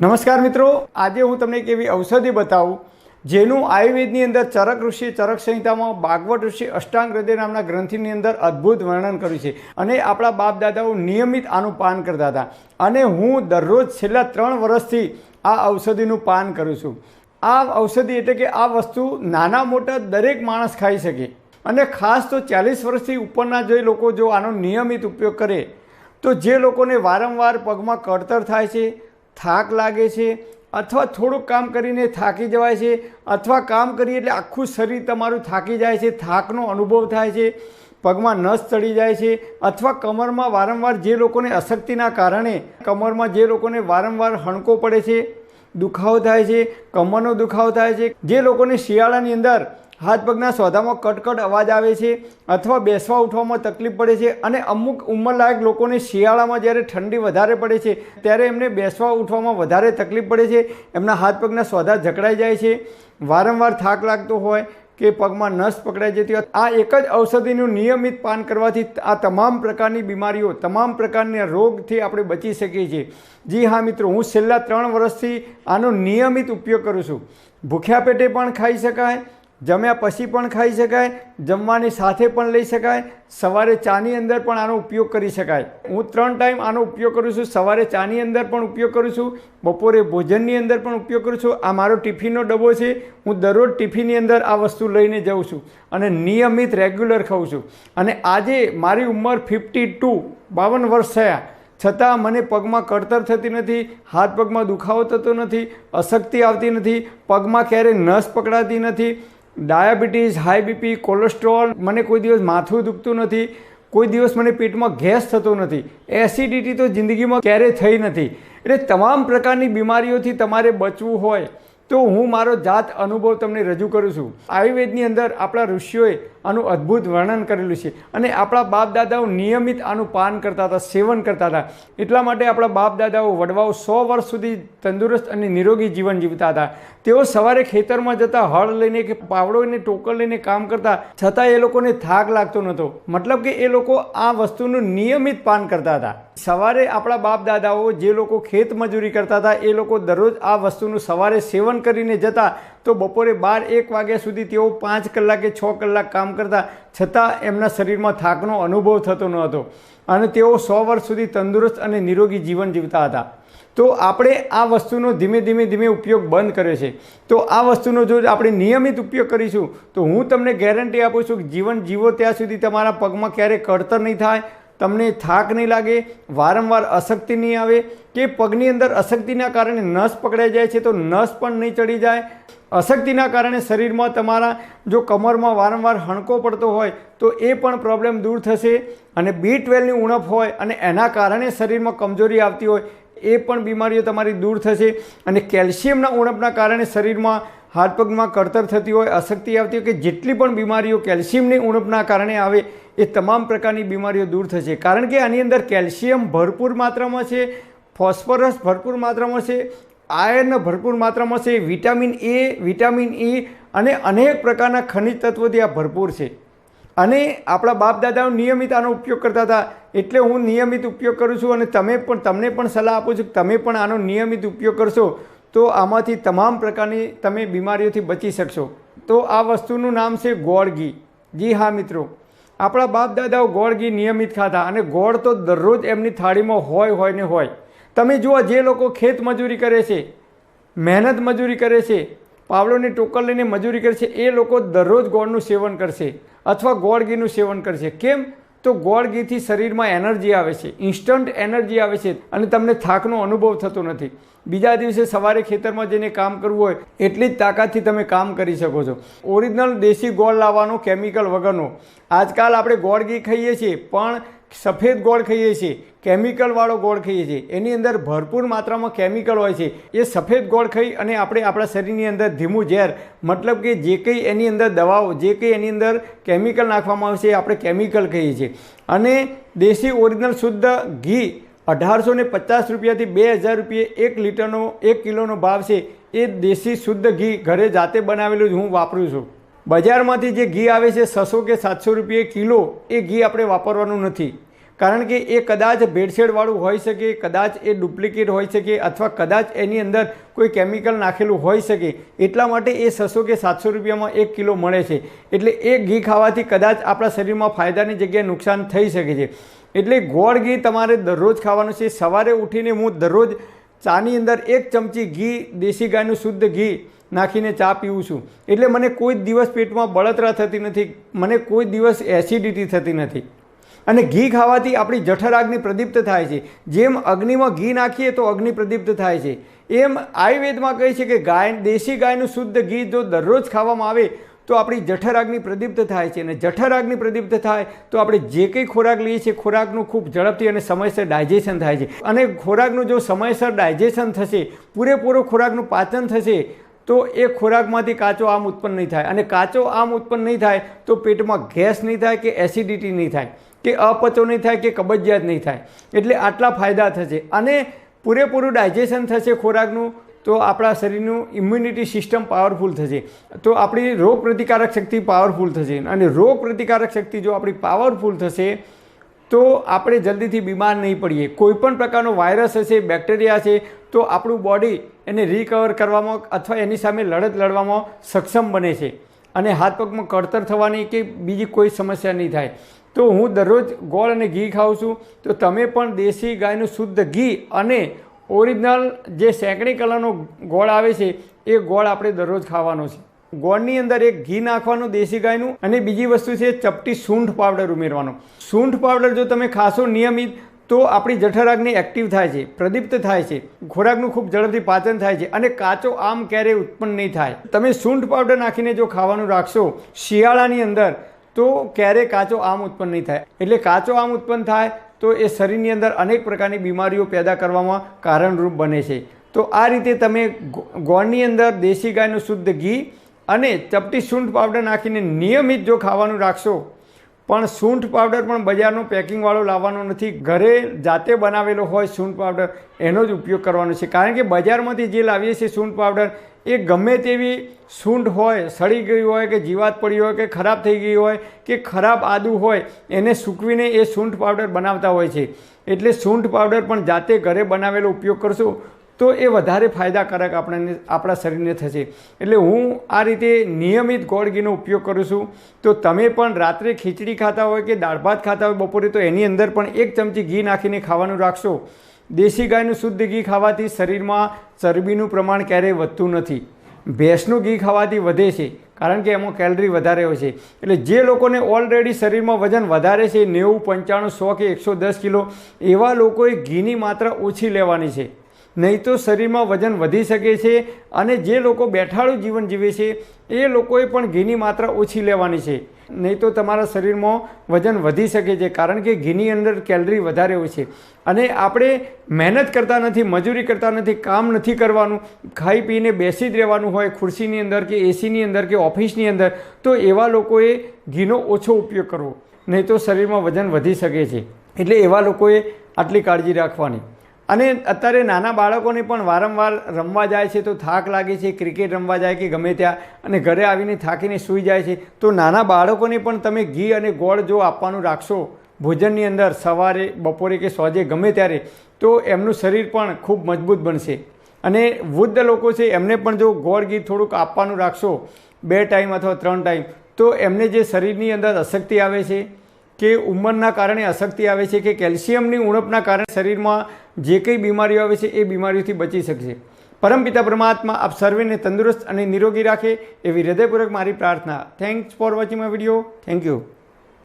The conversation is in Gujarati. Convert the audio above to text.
નમસ્કાર મિત્રો. આજે હું તમને એક એવી ઔષધિ બતાવું, જેનું આયુર્વેદની અંદર ચરક ઋષિ ચરક સંહિતામાં ભાગવત ઋષિ અષ્ટાંગ હૃદય નામના ગ્રંથિની અંદર અદ્ભુત વર્ણન કર્યું છે. અને આપણા બાપ દાદાઓ નિયમિત આનું પાન કરતા હતા. અને હું દરરોજ છેલ્લા ત્રણ વર્ષથી આ ઔષધિનું પાન કરું છું. આ ઔષધિ એટલે કે આ વસ્તુ નાના મોટા દરેક માણસ ખાઈ શકે. અને ખાસ તો ચાલીસ વર્ષથી ઉપરના જે લોકો જો આનો નિયમિત ઉપયોગ કરે, તો જે લોકોને વારંવાર પગમાં કળતર થાય છે થાક લાગે છે અથવા થોડુંક કામ કરીને થાકી જવાય છે અથવા કામ કરીએ એટલે આખું શરીર તમારું થાકી જાય છે, થાકનો અનુભવ થાય છે, પગમાં નસ ચડી જાય છે અથવા કમરમાં વારંવાર જે લોકોને અશક્તિના કારણે કમરમાં જે લોકોને વારંવાર હણકો પડે છે, દુખાવો થાય છે, કમરનો દુખાવો થાય છે, જે લોકોને શિયાળાની અંદર હાથ પગના સોદામાં કટકટ અવાજ આવે છે અથવા બેસવા ઉઠવામાં તકલીફ પડે છે અને અમુક ઉંમરલાયક લોકોને શિયાળામાં જ્યારે ઠંડી વધારે પડે છે ત્યારે એમને બેસવા ઉઠવામાં વધારે તકલીફ પડે છે. એમના હાથ પગના સોદા જકડાઈ જાય છે. વારંવાર થાક લાગતો હોય કે પગમાં નસ પકડાઈ જતી હોય, આ એક જ ઔષધિનું નિયમિત પાન કરવાથી આ તમામ પ્રકારની બીમારીઓ, તમામ પ્રકારના રોગથી આપણે બચી શકીએ છીએ. જી હા મિત્રો, હું છેલ્લા ત્રણ વર્ષથી આનો નિયમિત ઉપયોગ કરું છું. ભૂખ્યા પેટે પણ ખાઈ શકાય જમ્યા પછી પણ ખાઈ શકાય, જમવાની સાથે પણ લઈ શકાય, સવારે ચાની અંદર પણ આનો ઉપયોગ કરી શકાય. હું ત્રણ ટાઈમ આનો ઉપયોગ કરું છું, સવારે ચાની અંદર પણ ઉપયોગ કરું છું, બપોરે ભોજનની અંદર પણ ઉપયોગ કરું છું. આ મારો ટિફિનનો ડબ્બો છે, હું દરરોજ ટિફિનની અંદર આ વસ્તુ લઈને જાઉં છું અને નિયમિત રેગ્યુલર ખાઉં છું. અને આજે મારી ઉંમર ફિફ્ટી ટુ, બાવન વર્ષ થયા. છતાં મને પગમાં કળતર થતી નથી, હાથ પગમાં દુખાવો થતો નથી, અશક્તિ આવતી નથી, પગમાં ક્યારેય નસ પકડાતી નથી ડાયાબિટીસ, હાઈ બીપી, કોલેસ્ટ્રોલ, મને કોઈ દિવસ માથું દુખતું નથી, કોઈ દિવસ મને પેટમાં ગેસ થતો નથી. એસિડિટી તો જિંદગીમાં ક્યારેય થઈ નથી. એટલે તમામ પ્રકારની બીમારીઓથી તમારે બચવું હોય તો હું મારો જાત અનુભવ તમને રજૂ કરું છું. આયુર્વેદની અંદર આપણા ઋષિઓએ આનું અદ્ભુત વર્ણન કરેલું છે. અને આપણા બાપ દાદાઓ નિયમિત આનું પાન કરતા હતા, સેવન કરતા હતા. એટલા માટે આપણા બાપ દાદાઓ વડવાઓ સો વર્ષ સુધી તંદુરસ્ત અને નિરોગી જીવન જીવતા હતા. તેઓ સવારે ખેતરમાં જતા હળ લઈને કે પાવડો અને ટોકર લઈને કામ કરતા, છતાં એ લોકોને થાક લાગતો નહોતો. મતલબ કે એ લોકો આ વસ્તુનું નિયમિત પાન કરતા હતા. સવારે આપણા બાપ દાદાઓ જે લોકો ખેત મજૂરી કરતા હતા, એ લોકો દરરોજ આ વસ્તુનું સવારે સેવન કરીને જતા તો બપોરે બાર એક વાગ્યા સુધી તેઓ પાંચ કલાક કે છ કલાક કામ કરતા, છતાં એમના શરીરમાં થાકનો અનુભવ થતો ન હતો અને તેઓ સો વર્ષ સુધી તંદુરસ્ત અને નિરોગી જીવન જીવતા હતા. તો આપણે આ વસ્તુનો ધીમે ધીમે ધીમે ઉપયોગ બંધ કર્યો છે. તો આ વસ્તુનો જો આપણે નિયમિત ઉપયોગ કરીશું, તો હું તમને ગેરંટી આપું છું કે જીવન જીવો ત્યાં સુધી તમારા પગમાં ક્યારેય કળતર નહીં થાય, તમને થાક નહીં લાગે, વારંવાર અશક્તિ નહીં આવે, કે પગની અંદર અશક્તિના કારણે નસ પકડાઈ જાય છે તો નસ પણ નહીં ચડી જાય અશક્તિના કારણે શરીરમાં તમારા જો કમરમાં વારંવાર હણકો પડતો હોય, તો એ પણ પ્રોબ્લેમ દૂર થશે અને બી ટ્વેલ્વની ઉણપ હોય અને એના કારણે શરીરમાં કમજોરી આવતી હોય, એ પણ બીમારીઓ તમારી દૂર થશે અને કેલ્શિયમના ઉણપના કારણે શરીરમાં હાથ પગમાં કળતર થતી હોય, અશક્તિ આવતી હોય કે જેટલી પણ બીમારીઓ કેલ્શિયમની ઉણપના કારણે આવે, એ તમામ પ્રકારની બીમારીઓ દૂર થશે. કારણ કે આની અંદર કેલ્શિયમ ભરપૂર માત્રામાં છે, ફોસ્ફરસ ભરપૂર માત્રામાં છે આયર્ન ભરપૂર માત્રામાં છે, વિટામિન એ, વિટામિન ઈ અને અનેક પ્રકારના ખનિજ તત્વોથી આ ભરપૂર છે. અને આપણા બાપ દાદાઓ નિયમિત આનો ઉપયોગ કરતા હતા, એટલે હું નિયમિત ઉપયોગ કરું છું અને તમે પણ, તમને પણ સલાહ આપું છું કે તમે પણ આનો નિયમિત ઉપયોગ કરશો, તો આમાંથી તમામ પ્રકારની તમે બીમારીઓથી બચી શકશો. તો આ વસ્તુનું નામ છે ગોળ ઘી જી હા, મિત્રો. આપણા બાપ દાદાઓ ગોળ ઘી નિયમિત ખાતા અને ગોળ તો દરરોજ એમની થાળીમાં હોય હોય ને હોય. તમે જુઓ, જે લોકો ખેત મજૂરી કરે છે, મહેનત મજૂરી કરે છે પાવડોની ટોકર લઈને મજૂરી કરે છે, એ લોકો દરરોજ ગોળનું સેવન કરશે અથવા ગોળ ઘીનું સેવન કરશે. કેમ? તો ગોળ ઘીથી શરીરમાં એનર્જી આવે છે, ઇન્સ્ટન્ટ એનર્જી આવે છે અને તમને થાકનો અનુભવ થતો નથી. બીજા દિવસે સવારે ખેતરમાં જઈને કામ કરવું હોય, એટલી જ તાકાતથી તમે કામ કરી શકો છો. ઓરિજિનલ દેશી ગોળ લાવવાનો કેમિકલ વગરનો. આજકાલ આપણે ગોળ ઘી ખાઈએ છીએ, પણ સફેદ ગોળ ખાઈએ છીએ કેમિકલવાળો ગોળ ખાઈએ છીએ. એની અંદર ભરપૂર માત્રામાં કેમિકલ હોય છે. એ સફેદ ગોળ ખાઈ અને આપણે આપણા શરીરની અંદર ધીમું ઝેર, મતલબ કે જે કંઈ એની અંદર દવાઓ, જે કંઈ એની અંદર કેમિકલ નાખવામાં આવે છે, એ આપણે કેમિકલ કહીએ છીએ. અને દેશી ઓરિજિનલ શુદ્ધ ઘી અઢારસો ને પચાસ રૂપિયાથી બે હજાર રૂપિયા એક લીટરનો, એક કિલોનો ભાવ છે. એ દેશી શુદ્ધ ઘી ઘરે જાતે બનાવેલું જ હું વાપરું છું. બજારમાંથી જે ઘી આવે છે છસો કે સાતસો રૂપિયે કિલો, એ ઘી આપણે વાપરવાનું નથી. કારણ કે એ કદાચ ભેળસેળવાળું હોઈ શકે, કદાચ એ ડુપ્લિકેટ હોઈ શકે, અથવા કદાચ એની અંદર કોઈ કેમિકલ નાખેલું હોઈ શકે, એટલા માટે એ છસો કે સાતસો રૂપિયામાં એક કિલો મળે છે. એટલે એ ઘી ખાવાથી કદાચ આપણા શરીરમાં ફાયદાની જગ્યાએ નુકસાન થઈ શકે છે. એટલે ગોળ ઘી તમારે દરરોજ ખાવાનું છે. સવારે ઉઠીને હું દરરોજ ચાની અંદર એક ચમચી ઘી, દેશી ગાયનું શુદ્ધ ઘી નાખીને ચા પીવું છું. એટલે મને કોઈ જ દિવસ પેટમાં બળતરા થતી નથી, મને કોઈ દિવસ એસિડિટી થતી નથી. અને ઘી ખાવાથી આપણી જઠરાગ્નિ પ્રદીપ્ત થાય છે. જેમ અગ્નિમાં ઘી નાખીએ તો અગ્નિ પ્રદીપ્ત થાય છે. એમ આયુર્વેદમાં કહે છે કે ગાય, દેશી ગાયનું શુદ્ધ ઘી જો દરરોજ ખાવામાં આવે તો આપણી જઠરાગ્નિ પ્રદીપ્ત થાય છે. અને જઠરાગ્નિ પ્રદીપ્ત થાય તો આપણે જે કંઈ ખોરાક લઈએ છીએ, ખોરાકનું ખૂબ ઝડપથી અને સમયસર ડાયજેશન થાય છે. અને ખોરાકનું જો સમયસર ડાયજેશન થશે, પૂરેપૂરો ખોરાકનું પાચન થશે તો એ ખોરાકમાંથી કાચો આમ ઉત્પન્ન નહીં થાય. અને કાચો આમ ઉત્પન્ન નહીં થાય તો પેટમાં ગેસ નહીં થાય કે એસિડિટી નહીં થાય, કે અપચો નહીં થાય કે કબજિયાત નહીં થાય. એટલે આટલા ફાયદા થશે. અને પૂરેપૂરું ડાયજેશન થશે ખોરાકનું, તો આપણા શરીરનું ઇમ્યુનિટી સિસ્ટમ પાવરફુલ થશે. તો આપણી રોગ પ્રતિકારક શક્તિ પાવરફુલ થશે. અને રોગ પ્રતિકારક શક્તિ જો આપણી પાવરફુલ થશે, તો આપણે જલ્દીથી બીમાર નહીં પડીએ. કોઈપણ પ્રકારનો વાયરસ હશે બેક્ટેરિયા છે તો આપણું બોડી એને રિકવર કરવામાં અથવા એની સામે લડત લડવામાં સક્ષમ બને છે. અને હાથ પગમાં કળતર થવાની કે બીજી કોઈ સમસ્યા નહીં થાય. તો હું દરરોજ ગોળ અને ઘી ખાઉં છું. તો તમે પણ દેશી ગાયનું શુદ્ધ ઘી અને ઓરિજિનલ જે સેંકડી કલરનો ગોળ આવે છે, એ ગોળ આપણે દરરોજ ખાવાનો છે. ગોળની અંદર એક ઘી નાખવાનું દેશી ગાયનું અને બીજી વસ્તુ છે ચપટી સૂંઠ પાવડર ઉમેરવાનો. સૂંઠ પાવડર જો તમે ખાશો નિયમિત તો આપણી જઠરાગ્નિ એક્ટિવ થાય છે, પ્રદીપ્ત થાય છે, ખોરાકનું ખૂબ ઝડપથી પાચન થાય છે અને કાચો આમ ક્યારેય ઉત્પન્ન નહીં થાય. તમે સૂંઠ પાવડર નાખીને જો ખાવાનું રાખશો, શિયાળાની અંદર તો ક્યારેય કાચો આમ ઉત્પન્ન નહીં થાય. એટલે કાચો આમ ઉત્પન્ન થાય તો એ શરીરની અંદર અનેક પ્રકારની બીમારીઓ પેદા કરવામાં કારણરૂપ બને છે. તો આ રીતે તમે ગોળની અંદર દેશી ગાયનું શુદ્ધ ઘી અને ચપટી સૂંઠ પાવડર નાખીને નિયમિત જો ખાવાનું રાખશો પણ સૂંઠ પાવડર પણ બજારનો પેકિંગવાળો લાવવાનો નથી. ઘરે જાતે બનાવેલો હોય સૂંઠ પાવડર એનો જ ઉપયોગ કરવાનો છે. કારણ કે બજારમાંથી જે લાવીએ છીએ સૂંઠ પાવડર એ ગમે તેવી સૂંઠ હોય, સડી ગઈ હોય કે જીવાત પડી હોય કે ખરાબ થઈ ગઈ હોય કે ખરાબ આદુ હોય, એને સૂકવીને એ સૂંઠ પાવડર બનાવતા હોય છે. એટલે સૂંઠ પાવડર પણ જાતે ઘરે બનાવેલો ઉપયોગ કરશો તો એ વધારે ફાયદાકારક આપણને આપણા શરીરને થશે. એટલે હું આ રીતે નિયમિત ગોળ ઘીનો ઉપયોગ કરું છું. તો તમે પણ રાત્રે ખીચડી ખાતા હોય કે દાળ ભાત ખાતા હોય બપોરે, તો એની અંદર પણ એક ચમચી ઘી નાખીને ખાવાનું રાખશો. દેશી ગાયનું શુદ્ધ ઘી ખાવાથી શરીરમાં ચરબીનું પ્રમાણ ક્યારેય વધતું નથી. ભેંસનું ઘી ખાવાથી વધે છે, કારણ કે એમાં કેલરી વધારે હોય છે. એટલે જે લોકોને ઓલરેડી શરીરમાં વજન વધારે છે, નેવું, પંચાણું, સો કે એકસો દસ કિલો, એવા લોકોએ ઘીની માત્રા ઓછી લેવાની છે. નહીં તો શરીરમાં વજન વધી શકે છે અને જે લોકો બેઠાડું જીવન જીવે છે, એ લોકોએ પણ ઘીની માત્રા ઓછી લેવાની છે. નહીં તો તમારા શરીરમાં વજન વધી શકે છે, કારણ કે ઘીની અંદર કેલરી વધારે હોય છે. અને આપણે મહેનત કરતા નથી, મજૂરી કરતા નથી, કામ નથી કરવાનું, ખાઈ પીને બેસી જ રહેવાનું હોય ખુરશીની અંદર કે એસીની અંદર કે ઓફિસની અંદર, તો એવા લોકોએ ઘીનો ઓછો ઉપયોગ કરવો. નહીં તો શરીરમાં વજન વધી શકે છે. એટલે એવા લોકોએ આટલી કાળજી રાખવાની. અને અત્યારે નાના બાળકોને પણ વારંવાર રમવા જાય છે તો થાક લાગે છે, ક્રિકેટ રમવા જાય કે ગમે ત્યાં, અને ઘરે આવીને થાકીને સૂઈ જાય છે. તો નાના બાળકોને પણ તમે ઘી અને ગોળ જો આપવાનું રાખશો ભોજનની અંદર સવારે, બપોરે કે સોજે, ગમે ત્યારે, તો એમનું શરીર પણ ખૂબ મજબૂત બનશે. અને વૃદ્ધ લોકો છે, એમને પણ જો ગોળ ઘી થોડુંક આપવાનું રાખશો, બે ટાઈમ અથવા ત્રણ ટાઈમ, તો એમને જે શરીરની અંદર અશક્તિ આવે છે કે ઉંમરના કારણે અશક્તિ આવે છે કે કેલ્શિયમની ઉણપના કારણે શરીરમાં જે કંઈ બીમારીઓ આવે છે એ બીમારીઓથી બચી શકશે. પરમપિતા પરમાત્મા, આપ સર્વેને તંદુરસ્ત અને નિરોગી રાખે એવી હૃદયપૂર્વક મારી પ્રાર્થના. Thanks for watching my video thank you